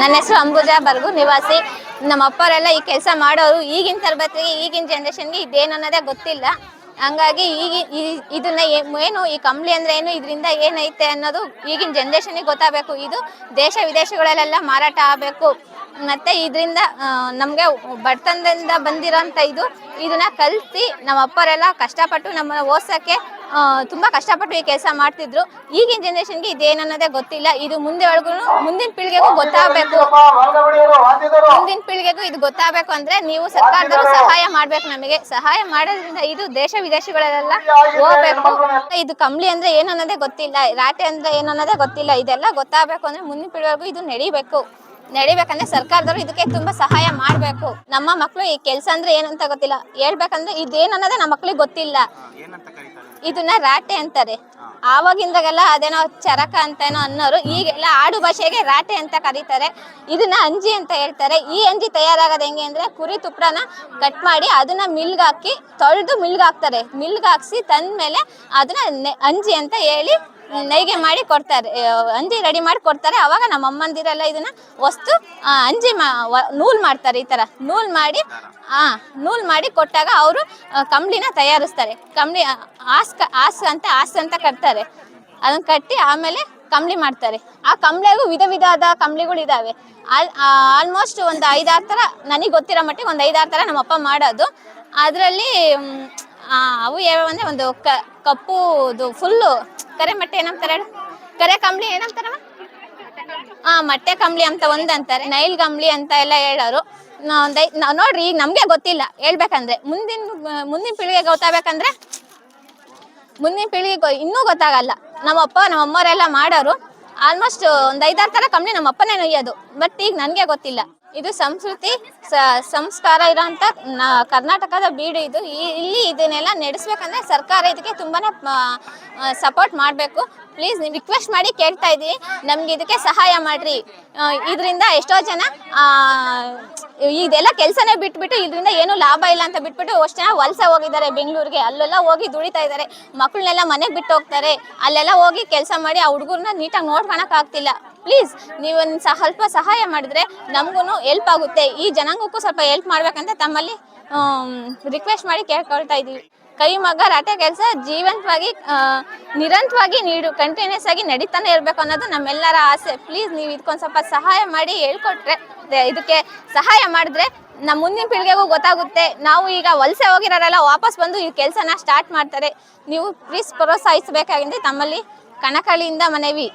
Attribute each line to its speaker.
Speaker 1: ನನ್ನ ಹೆಸರು ಅಂಬುಜಾ ಬರ್ಗು ನಿವಾಸಿ. ನಮ್ಮ ಅಪ್ಪರೆಲ್ಲ ಈ ಕೆಲಸ ಮಾಡೋರು ಈಗಿನ ತರಬೇತಿಗೆ ಈಗಿನ ಜನ್ರೇಷನ್ಗೆ ಇದೇನು ಅನ್ನೋದೇ ಗೊತ್ತಿಲ್ಲ. ಹಂಗಾಗಿ ಈಗ ಇದನ್ನ ಏನು ಈ ಕಂಬಳಿ ಅಂದ್ರೆ ಏನು, ಇದರಿಂದ ಏನೈತೆ ಅನ್ನೋದು ಈಗಿನ ಜನ್ರೇಷನ್ಗೆ ಗೊತ್ತಾಗಬೇಕು. ಇದು ದೇಶ ವಿದೇಶಗಳಲ್ಲೆಲ್ಲ ಮಾರಾಟ ಆಗಬೇಕು. ಮತ್ತೆ ಇದರಿಂದ ನಮಗೆ ಬಡತನದಿಂದ ಬಂದಿರೋಂಥ ಇದು. ಇದನ್ನ ಕಲ್ತಿ ನಮ್ಮ ಅಪ್ಪರೆಲ್ಲ ಕಷ್ಟಪಟ್ಟು ನಮ್ಮನ್ನ ಓದ್ಸಕ್ಕೆ ತುಂಬಾ ಕಷ್ಟಪಟ್ಟು ಈ ಕೆಲಸ ಮಾಡ್ತಿದ್ರು. ಈಗಿನ ಜನ್ರೇಷನ್ಗೆ ಇದೇನನ್ನೋದೇ ಗೊತ್ತಿಲ್ಲ. ಇದು ಮುಂದೆ ಒಳಗೂ ಮುಂದಿನ ಪೀಳಿಗೆಗೂ ಗೊತ್ತಾಗಬೇಕು. ಮುಂದಿನ ಪೀಳಿಗೆಗೂ ಇದು ಗೊತ್ತಾಗಬೇಕು ಅಂದ್ರೆ ನೀವು ಸರ್ಕಾರದವರು ಸಹಾಯ ಮಾಡ್ಬೇಕು ನಮಗೆ. ಸಹಾಯ ಮಾಡೋದ್ರಿಂದ ಇದು ದೇಶ ವಿದೇಶಗಳಲ್ಲೆಲ್ಲ ಹೋಗ್ಬೇಕು. ಇದು ಕಂಬಳಿ ಅಂದ್ರೆ ಏನನ್ನೋದೇ ಗೊತ್ತಿಲ್ಲ. ರಾಟೆ ಅಂದ್ರೆ ಏನನ್ನೋದೇ ಗೊತ್ತಿಲ್ಲ. ಇದೆಲ್ಲ ಗೊತ್ತಾಗಬೇಕು ಅಂದ್ರೆ ಮುಂದಿನ ಪೀಳಿಗೆಗೂ ಇದು ನಡಿಬೇಕು. ನಡಿಬೇಕಂದ್ರೆ ಸರ್ಕಾರದವರು ಇದಕ್ಕೆ ತುಂಬಾ ಸಹಾಯ ಮಾಡ್ಬೇಕು. ನಮ್ಮ ಮಕ್ಕಳು ಈ ಕೆಲಸ ಅಂದ್ರೆ ಏನು ಅಂತ ಗೊತ್ತಿಲ್ಲ. ಹೇಳ್ಬೇಕಂದ್ರೆ ಇದೇನು ನಮ್ಮ ಮಕ್ಳಿಗೆ ಗೊತ್ತಿಲ್ಲ. ಇದನ್ನ ರಾಟೆ ಅಂತಾರೆ. ಆವಾಗಿಂದಾಗೆಲ್ಲ ಅದೇನೋ ಚರಕ ಅಂತ ಏನೋ ಅನ್ನೋರು ಈಗೆಲ್ಲ ಆಡು ಭಾಷೆಗೆ ರಾಟೆ ಅಂತ ಕರೀತಾರೆ. ಇದನ್ನ ಅಂಜಿ ಅಂತ ಹೇಳ್ತಾರೆ. ಈ ಅಂಜಿ ತಯಾರಾಗೋದು ಹೆಂಗೆ ಅಂದ್ರೆ ಕುರಿ ತುಪ್ಪನ ಕಟ್ ಮಾಡಿ ಅದನ್ನ ಮಿಲ್ಗ್ ಹಾಕಿ ತೊಳೆದು ಮಿಲ್ಗ್ ಹಾಕ್ತಾರೆ. ಮಿಲ್ಗ್ ಹಾಕ್ಸಿ ತಂದ್ಮೇಲೆ ಅದನ್ನ ಅಂಜಿ ಅಂತ ಹೇಳಿ ನೈಗೆ ಮಾಡಿ ಕೊಡ್ತಾರೆ. ಅಂಜಿ ರೆಡಿ ಮಾಡಿ ಕೊಡ್ತಾರೆ. ಅವಾಗ ನಮ್ಮ ಅಮ್ಮಂದಿರೆಲ್ಲ ಇದನ್ನ ವಸ್ತು ಅಂಜಿ ಮಾ ನೂಲ್ ಮಾಡ್ತಾರೆ ಈ ತರ. ನೂಲ್ ಮಾಡಿ, ಆ, ನೂಲ್ ಮಾಡಿ ಕೊಟ್ಟಾಗ ಅವರು ಕಂಬ್ಳಿನ ತಯಾರಿಸ್ತಾರೆ. ಕಂಬ್ಳಿ ಆಸ್ಕ, ಆಸ್ ಅಂತ ಆಸ್ ಅಂತ ಕಟ್ತಾರೆ. ಅದನ್ನ ಕಟ್ಟಿ ಆಮೇಲೆ ಕಂಬ್ಳಿ ಮಾಡ್ತಾರೆ. ಆ ಕಂಬ್ಳಿಗೂ ವಿಧ ವಿಧವಾದ ಕಂಬಳಿಗಳು ಇದಾವೆ ಆಲ್ಮೋಸ್ಟ್ ಒಂದು ಐದಾರು ಥರ ನನಗೆ ಗೊತ್ತಿರೋ ಮಟ್ಟಿಗೆ ಒಂದು ಐದಾರು ಥರ ನಮ್ಮ ಅಪ್ಪ ಮಾಡೋದು. ಅದರಲ್ಲಿ ಅವು ಯಾವ ಅಂದ್ರೆ ಒಂದು ಕಪ್ಪುದು ಫುಲ್ಲು ಕರೆ ಮಟ್ಟೆ ಏನಂತಾರೆ? ಕರೆ ಕಂಬಳಿ ಏನಂತಾರವ ಆ, ಮಟ್ಟೆ ಕಂಬ್ಳಿ ಅಂತ ಒಂದಂತಾರೆ, ನೈಲ್ ಕಂಬ್ಳಿ ಅಂತ ಎಲ್ಲ ಹೇಳೋರು. ನೋಡ್ರಿ, ಈಗ ನಮ್ಗೆ ಗೊತ್ತಿಲ್ಲ, ಹೇಳ್ಬೇಕಂದ್ರೆ. ಮುಂದಿನ ಮುಂದಿನ ಪೀಳಿಗೆ ಗೊತ್ತಾಗಬೇಕಂದ್ರೆ, ಮುಂದಿನ ಪೀಳಿಗೆ ಇನ್ನೂ ಗೊತ್ತಾಗಲ್ಲ. ನಮ್ಮ ಅಪ್ಪ, ನಮ್ಮ ಅಮ್ಮವರೆಲ್ಲ ಮಾಡೋರು ಆಲ್ಮೋಸ್ಟ್ ಒಂದ್ ಐದಾರು ತರ ಕಂಬಳಿ ನಮ್ಮ ಅಪ್ಪನೇ ನುಯ್ಯೋದು. ಬಟ್ ಈಗ ನನ್ಗೆ ಗೊತ್ತಿಲ್ಲ. ಇದು ಸಂಸ್ಕೃತಿ ಸಂಸ್ಕಾರ ಇರೋಂಥ ಕರ್ನಾಟಕದ ಬೀಡು ಇದು. ಇಲ್ಲಿ ಇದನ್ನೆಲ್ಲ ನಡೆಸ್ಬೇಕಂದ್ರೆ ಸರ್ಕಾರ ಇದಕ್ಕೆ ತುಂಬಾನೇ ಸಪೋರ್ಟ್ ಮಾಡಬೇಕು. ಪ್ಲೀಸ್ ರಿಕ್ವೆಸ್ಟ್ ಮಾಡಿ ಕೇಳ್ತಾ ಇದ್ದೀವಿ ನಮ್ಗೆ ಇದಕ್ಕೆ ಸಹಾಯ ಮಾಡ್ರಿ. ಇದರಿಂದ ಎಷ್ಟೋ ಜನ ಇದೆಲ್ಲ ಕೆಲಸನೇ ಬಿಟ್ಬಿಟ್ಟು ಇದರಿಂದ ಏನು ಲಾಭ ಇಲ್ಲ ಅಂತ ಬಿಟ್ಬಿಟ್ಟು ಅಷ್ಟು ಜನ ವಲಸೆ ಹೋಗಿದ್ದಾರೆ ಬೆಂಗಳೂರಿಗೆ. ಅಲ್ಲೆಲ್ಲ ಹೋಗಿ ದುಡಿತಾ ಇದ್ದಾರೆ. ಮಕ್ಕಳನ್ನೆಲ್ಲ ಮನೆಗೆ ಬಿಟ್ಟು ಹೋಗ್ತಾರೆ. ಅಲ್ಲೆಲ್ಲ ಹೋಗಿ ಕೆಲಸ ಮಾಡಿ ಆ ಹುಡುಗರನ್ನ ನೀಟಾಗಿ ನೋಡ್ಕೊಳಕ್ ಆಗ್ತಿಲ್ಲ. ಪ್ಲೀಸ್ ನೀವೊಂದು ಸ್ವಲ್ಪ ಸಹಾಯ ಮಾಡಿದ್ರೆ ನಮಗೂ ಹೆಲ್ಪ್ ಆಗುತ್ತೆ. ಈ ಜನಾಂಗಕ್ಕೂ ಸ್ವಲ್ಪ ಹೆಲ್ಪ್ ಮಾಡ್ಬೇಕಂತ ತಮ್ಮಲ್ಲಿ ರಿಕ್ವೆಸ್ಟ್ ಮಾಡಿ ಕೇಳ್ಕೊಳ್ತಾ ಇದ್ದೀವಿ. ಕೈ, ಮಗ ರಾಟೆ ಕೆಲಸ ಜೀವಂತವಾಗಿ ನಿರಂತರವಾಗಿ ನೀಡು ಕಂಟಿನ್ಯೂಸ್ ಆಗಿ ನಡೀತಾನೆ ಇರಬೇಕು ಅನ್ನೋದು ನಮ್ಮೆಲ್ಲರ ಆಸೆ. ಪ್ಲೀಸ್, ನೀವು ಇದಕ್ಕೊಂದು ಸ್ವಲ್ಪ ಸಹಾಯ ಮಾಡಿ ಹೇಳ್ಕೊಟ್ರೆ ಇದಕ್ಕೆ ಸಹಾಯ ಮಾಡಿದ್ರೆ ನಮ್ಮ ಮುಂದಿನ ಪೀಳಿಗೆಗೂ ಗೊತ್ತಾಗುತ್ತೆ. ನಾವು ಈಗ ವಲಸೆ ಹೋಗಿರೋರೆಲ್ಲ ವಾಪಸ್ ಬಂದು ಈ ಕೆಲಸನ ಸ್ಟಾರ್ಟ್ ಮಾಡ್ತಾರೆ. ನೀವು ಪ್ಲೀಸ್ ಪ್ರೋತ್ಸಾಹಿಸಬೇಕಾಗಿದೆ ತಮ್ಮಲ್ಲಿ ಕಣಕಳಿಯಿಂದ ಮನವಿ.